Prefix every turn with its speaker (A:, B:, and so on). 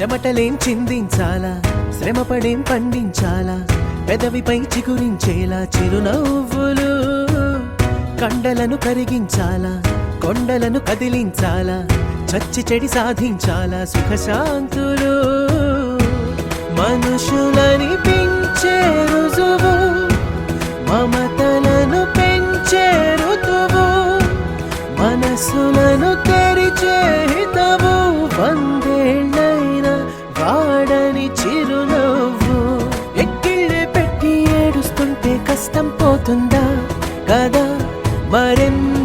A: చెమటలేం చిందించాలా? శ్రమపడేం పండించాలా? పెదవిపై చిగురించేలా చిరునవ్వులు కండలను కరిగించాలా? కొండలను కదిలించాలా? చచ్చి చెడి సాధించాలా? సుఖశాంతులు మనుషులని పెంచే రుజువు మమతలను పెంచే ఋతువు మనసులను తెరిచే హితం. చిరునవ్వు ఎక్కిళ్ళే పెట్టి ఏడుస్తుంటే కష్టం పోతుందా? కదా? మరెందుకు